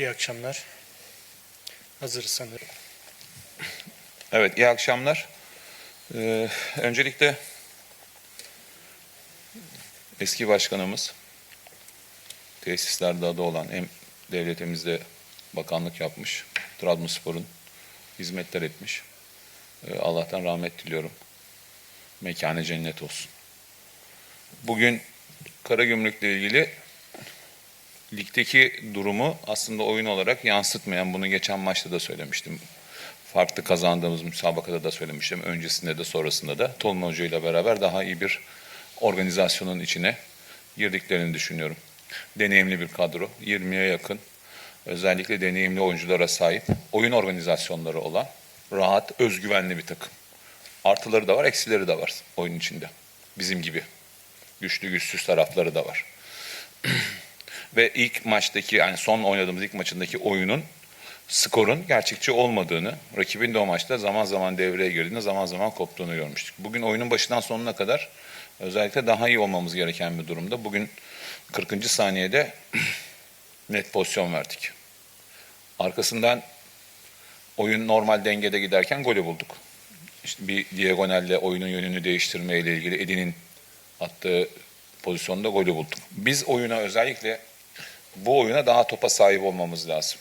İyi akşamlar. Hazırız sanırım. Evet, iyi akşamlar. Ee, öncelikle eski başkanımız, tesislerde adı olan hem devletimizde bakanlık yapmış, Trabzonspor'un hizmetler etmiş. Ee, Allah'tan rahmet diliyorum. Mekanı cennet olsun. Bugün Karagümrük'le ilgili ligdeki durumu aslında oyun olarak yansıtmayan, bunu geçen maçta da söylemiştim farklı kazandığımız müsabakada da söylemiştim. Öncesinde de sonrasında da Tolun Hoca ile beraber daha iyi bir organizasyonun içine girdiklerini düşünüyorum. Deneyimli bir kadro, 20'ye yakın özellikle deneyimli oyunculara sahip, oyun organizasyonları olan, rahat, özgüvenli bir takım. Artıları da var, eksileri de var oyun içinde. Bizim gibi. Güçlü güçsüz tarafları da var. Ve ilk maçtaki yani son oynadığımız ilk maçındaki oyunun skorun gerçekçi olmadığını, rakibin de o maçta zaman zaman devreye girdiğinde zaman zaman koptuğunu görmüştük. Bugün oyunun başından sonuna kadar özellikle daha iyi olmamız gereken bir durumda. Bugün 40. saniyede net pozisyon verdik. Arkasından oyun normal dengede giderken golü bulduk. İşte bir diagonalle oyunun yönünü değiştirmeyle ilgili Edin'in attığı pozisyonda golü bulduk. Biz oyuna özellikle bu oyuna daha topa sahip olmamız lazım.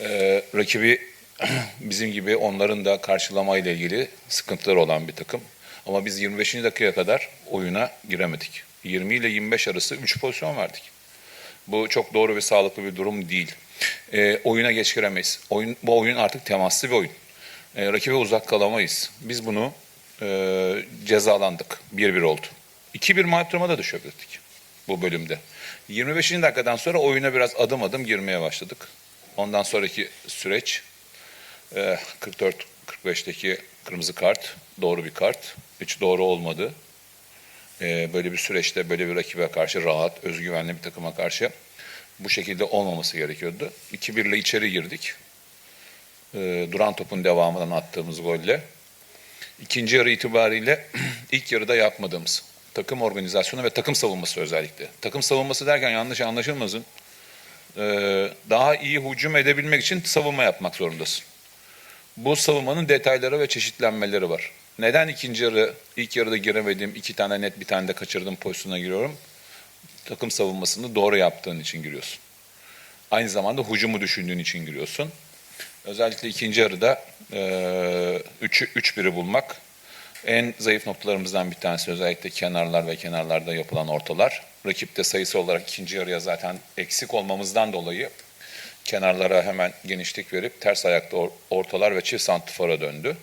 Ee, rakibi bizim gibi onların da karşılamayla ilgili sıkıntıları olan bir takım. Ama biz 25. dakikaya kadar oyuna giremedik. 20 ile 25 arası 3 pozisyon verdik. Bu çok doğru ve sağlıklı bir durum değil. Ee, oyuna geç giremeyiz. Oyun, bu oyun artık temaslı bir oyun. Ee, rakibe uzak kalamayız. Biz bunu e, cezalandık. 1-1 oldu. 2-1 mağlup duruma da düşebilirdik bu bölümde. 25. dakikadan sonra oyuna biraz adım adım girmeye başladık. Ondan sonraki süreç e, 44-45'teki kırmızı kart doğru bir kart. Hiç doğru olmadı. E, Böyle bir süreçte böyle bir rakibe karşı rahat, özgüvenli bir takıma karşı bu şekilde olmaması gerekiyordu. 2-1 ile içeri girdik. E, Duran topun devamından attığımız golle. İkinci yarı itibariyle ilk yarıda yapmadığımız takım organizasyonu ve takım savunması özellikle. Takım savunması derken yanlış anlaşılmasın. Ee, daha iyi hücum edebilmek için savunma yapmak zorundasın. Bu savunmanın detayları ve çeşitlenmeleri var. Neden ikinci yarı, ilk yarıda giremedim, iki tane net bir tane de kaçırdım pozisyona giriyorum? Takım savunmasını doğru yaptığın için giriyorsun. Aynı zamanda hücumu düşündüğün için giriyorsun. Özellikle ikinci yarıda 3-1'i bulmak en zayıf noktalarımızdan bir tanesi özellikle kenarlar ve kenarlarda yapılan ortalar. Rakipte sayısı olarak ikinci yarıya zaten eksik olmamızdan dolayı kenarlara hemen genişlik verip ters ayakta or- ortalar ve çift santifora döndü.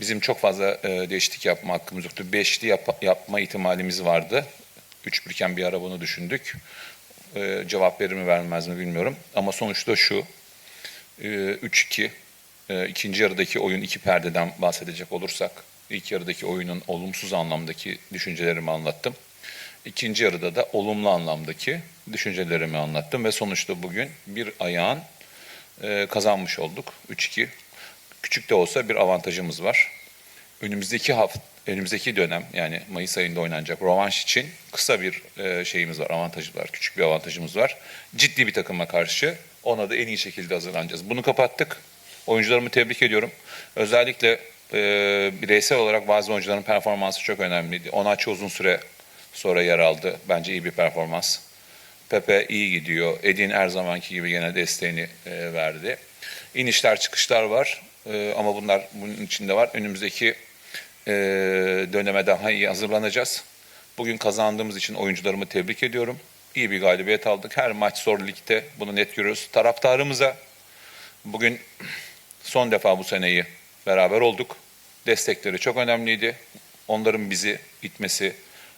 Bizim çok fazla e, değişiklik yapma hakkımız yoktu. Beşli yap- yapma ihtimalimiz vardı. Üç birken bir ara bunu düşündük. E, cevap verir mi vermez mi bilmiyorum. Ama sonuçta şu. E, 3-2 e, ikinci yarıdaki oyun iki perdeden bahsedecek olursak ilk yarıdaki oyunun olumsuz anlamdaki düşüncelerimi anlattım. İkinci yarıda da olumlu anlamdaki düşüncelerimi anlattım ve sonuçta bugün bir ayağın e, kazanmış olduk 3-2. Küçük de olsa bir avantajımız var. Önümüzdeki hafta önümüzdeki dönem yani Mayıs ayında oynanacak rövanş için kısa bir e, şeyimiz var, avantajımız var, küçük bir avantajımız var. Ciddi bir takıma karşı ona da en iyi şekilde hazırlanacağız. Bunu kapattık. Oyuncularımı tebrik ediyorum. Özellikle e, bireysel olarak bazı oyuncuların performansı çok önemliydi. Onaçı uzun süre sonra yer aldı. Bence iyi bir performans. Pepe iyi gidiyor. Edin her zamanki gibi gene desteğini e, verdi. İnişler çıkışlar var E, ama bunlar bunun içinde var. Önümüzdeki e, döneme daha iyi hazırlanacağız. Bugün kazandığımız için oyuncularımı tebrik ediyorum. İyi bir galibiyet aldık. Her maç zor ligde bunu net görüyoruz. Taraftarımıza bugün son defa bu seneyi beraber olduk. Destekleri çok önemliydi. Onların bizi itmesi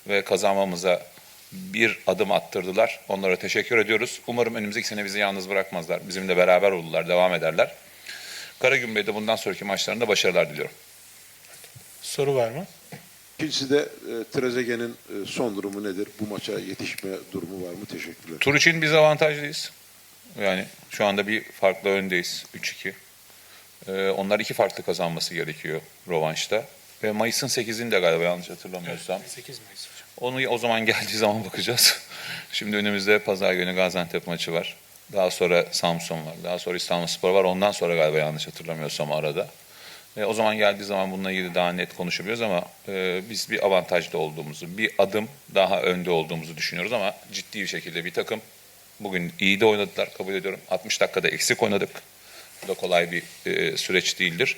ve kazanmamıza bir adım attırdılar. Onlara teşekkür ediyoruz. Umarım önümüzdeki sene bizi yalnız bırakmazlar. Bizimle beraber olurlar, devam ederler. Karagümrük'te bundan sonraki maçlarında başarılar diliyorum. Soru var mı? İkincisi de e, Trezeguet'in e, son durumu nedir? Bu maça yetişme durumu var mı? Teşekkürler. Tur için biz avantajlıyız. Yani şu anda bir farklı öndeyiz. 3-2. Ee, onlar iki farklı kazanması gerekiyor rovanşta. Ve Mayıs'ın 8'inde galiba yanlış hatırlamıyorsam. 8 Mayıs hocam. Onu o zaman geldiği zaman bakacağız. Şimdi önümüzde pazar günü Gaziantep maçı var. Daha sonra Samsun var. Daha sonra İstanbulspor var. Ondan sonra galiba yanlış hatırlamıyorsam arada. E, o zaman geldiği zaman bununla ilgili daha net konuşabiliyoruz ama e, biz bir avantajda olduğumuzu, bir adım daha önde olduğumuzu düşünüyoruz ama ciddi bir şekilde bir takım. Bugün iyi de oynadılar kabul ediyorum. 60 dakikada eksik oynadık. Da kolay bir e, süreç değildir.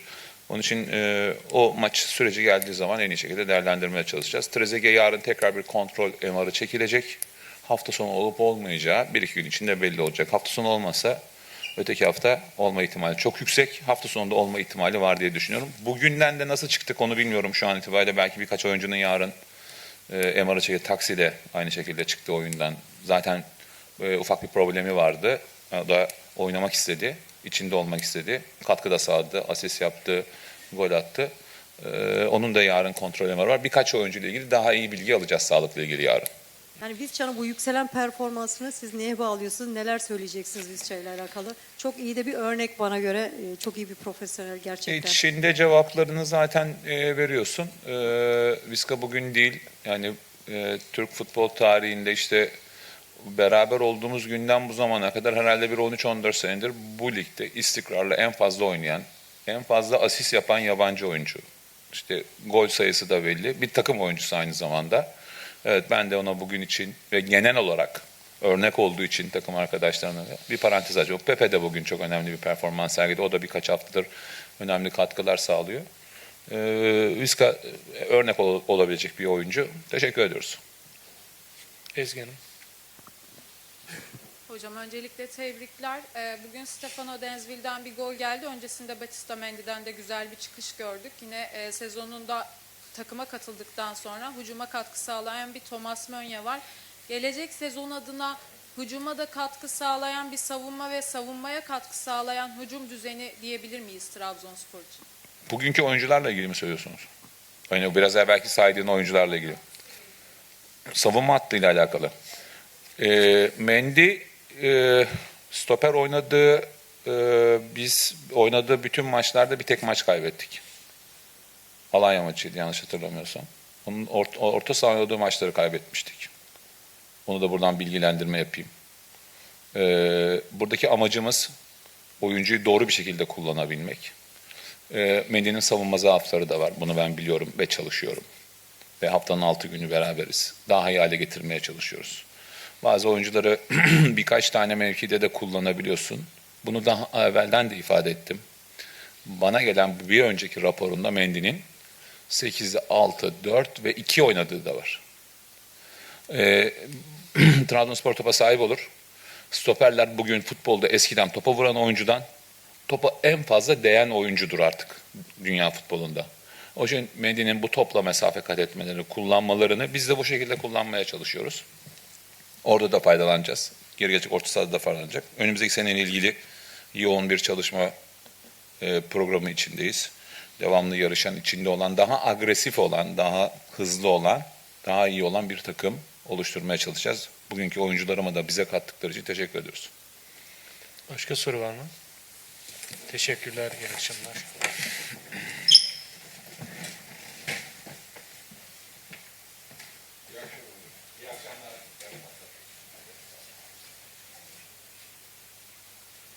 Onun için e, o maç süreci geldiği zaman en iyi şekilde değerlendirmeye çalışacağız. Trezeguet yarın tekrar bir kontrol MR'ı çekilecek. Hafta sonu olup olmayacağı bir iki gün içinde belli olacak. Hafta sonu olmasa öteki hafta olma ihtimali çok yüksek. Hafta sonunda olma ihtimali var diye düşünüyorum. Bugünden de nasıl çıktık onu bilmiyorum şu an itibariyle. Belki birkaç oyuncunun yarın e, MR'ı çekip taksi aynı şekilde çıktı oyundan. Zaten e, ufak bir problemi vardı. O da oynamak istedi. İçinde olmak istedi. Katkıda sağladı. Asist yaptı. Gol attı. E, onun da yarın kontrol var. Birkaç oyuncuyla ilgili daha iyi bilgi alacağız sağlıkla ilgili yarın. Yani Vizca'nın bu yükselen performansını siz neye bağlıyorsunuz? Neler söyleyeceksiniz Vizca ile alakalı? Çok iyi de bir örnek bana göre. e, Çok iyi bir profesyonel gerçekten. İçinde cevaplarını zaten e, veriyorsun. E, Viska bugün değil. Yani e, Türk futbol tarihinde işte beraber olduğumuz günden bu zamana kadar herhalde bir 13-14 senedir bu ligde istikrarla en fazla oynayan, en fazla asist yapan yabancı oyuncu. İşte gol sayısı da belli. Bir takım oyuncusu aynı zamanda. Evet ben de ona bugün için ve genel olarak örnek olduğu için takım arkadaşlarına da bir parantez açıyorum. Pepe de bugün çok önemli bir performans sergiledi. O da birkaç haftadır önemli katkılar sağlıyor. Ee, Vizca örnek ol- olabilecek bir oyuncu. Teşekkür ediyoruz. Ezgi Hanım. Hocam öncelikle tebrikler. Ee, Bugün Stefano Denzville'den bir gol geldi. Öncesinde Batista Mendy'den de güzel bir çıkış gördük. Yine e, sezonunda takıma katıldıktan sonra hücuma katkı sağlayan bir Thomas Mönye var. Gelecek sezon adına hücuma da katkı sağlayan bir savunma ve savunmaya katkı sağlayan hücum düzeni diyebilir miyiz Trabzonspor için? Bugünkü oyuncularla ilgili mi söylüyorsunuz? Yani biraz evvelki saydığın oyuncularla ilgili. Savunma hattıyla alakalı. Ee, Mendy e, stoper oynadığı e, biz oynadığı bütün maçlarda bir tek maç kaybettik. Alanya maçıydı yanlış hatırlamıyorsam. Onun orta, orta saha oynadığı maçları kaybetmiştik. Onu da buradan bilgilendirme yapayım. Ee, buradaki amacımız oyuncuyu doğru bir şekilde kullanabilmek. E, Mendy'nin savunma zaafları da var. Bunu ben biliyorum ve çalışıyorum. Ve haftanın altı günü beraberiz. Daha iyi hale getirmeye çalışıyoruz. Bazı oyuncuları birkaç tane mevkide de kullanabiliyorsun. Bunu daha evvelden de ifade ettim. Bana gelen bir önceki raporunda Mendy'nin 8'de 6, 4 ve 2 oynadığı da var. E, Trabzonspor topa sahip olur. Stoperler bugün futbolda eskiden topa vuran oyuncudan topa en fazla değen oyuncudur artık dünya futbolunda. O yüzden Mendy'nin bu topla mesafe kat etmelerini, kullanmalarını biz de bu şekilde kullanmaya çalışıyoruz. Orada da faydalanacağız. Geri gelecek orta sahada da faydalanacak. Önümüzdeki seneyle ilgili yoğun bir çalışma e, programı içindeyiz. Devamlı yarışan, içinde olan, daha agresif olan, daha hızlı olan, daha iyi olan bir takım oluşturmaya çalışacağız. Bugünkü oyuncularıma da bize kattıkları için teşekkür ediyoruz. Başka soru var mı? Teşekkürler. İyi akşamlar.